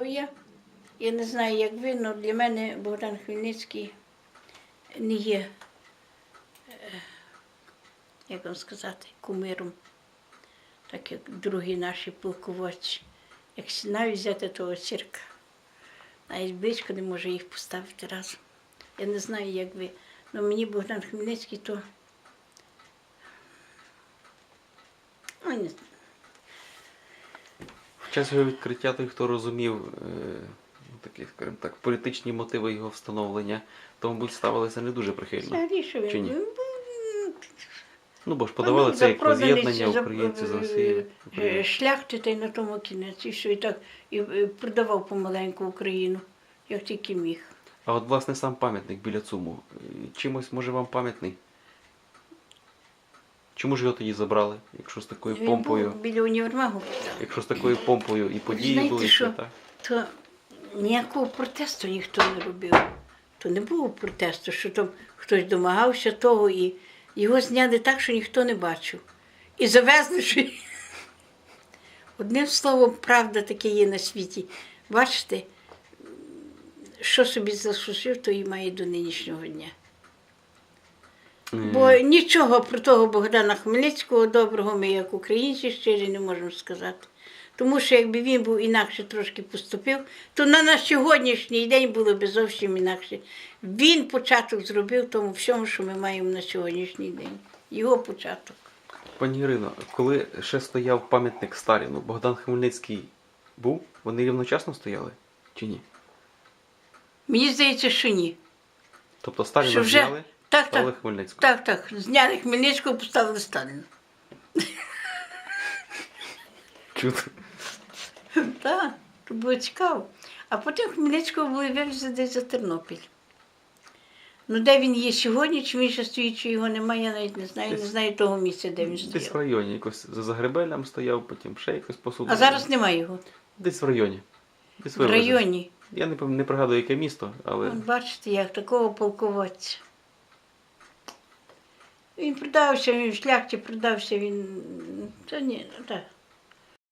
Я, я не знаю, як ви, але для мене Богдан Хмельницький не є, е, як вам сказати, кумиром, так як другі наші полководці. Як навіть взяти того цирка, навіть близько не може їх поставити разом. Я не знаю, як ви. але мені Богдан Хмельницький то. Ну, не знаю. Час його відкриття той, хто розумів е, ну, такі, скажімо так, політичні мотиви його встановлення, то, мабуть, ставилися не дуже прихильно. Чи ні? Ну, бо ж подавали Ну, це як роз'єднання українців з е, Росії. е, Шляхти та й на тому кінець. І що і так і е, продавав помаленьку Україну, як тільки міг. А от, власне, сам пам'ятник біля ЦУМу, е, чимось може вам пам'ятний? Чому ж його тоді забрали, якщо з такою Він помпою, був біля універмагу. якщо з такою помпою і події Знаєте були, що? так? То ніякого протесту ніхто не робив. То не було протесту, що там хтось домагався того, і його зняли так, що ніхто не бачив. І завезли, що. Одним словом, правда таке є на світі. Бачите, що собі заслужив, то і має до нинішнього дня. Бо нічого про того Богдана Хмельницького доброго ми, як українці, щирі не можемо сказати. Тому що якби він був інакше трошки поступив, то на наш сьогоднішній день було б зовсім інакше. Він початок зробив тому всьому, що ми маємо на сьогоднішній день. Його початок. Пані Ірино, коли ще стояв пам'ятник Сталіну, Богдан Хмельницький був? Вони рівночасно стояли чи ні? Мені здається, що ні. Тобто Сталіна Що вже- зняли, так, ставили так. Хмельницького. Так, так. Зняли Хмельницького, поставили Сталіна. Чудо. Так, то було цікаво. А потім Хмельницького були вивезли десь за Тернопіль. Ну, де він є сьогодні, чи він ще стоїть, чи його немає, я навіть не знаю. Не Десь- знаю того місця, де він Десь в стояв. районі, якось за Загребелем стояв, потім ще якось посуду. А зараз немає його. Десь в районі. Десь В вивезли. районі. Я не, пам- не пригадую, яке місто, але От бачите, як такого полководця. Він продався, він в шляхті продався, він. Це ні, так.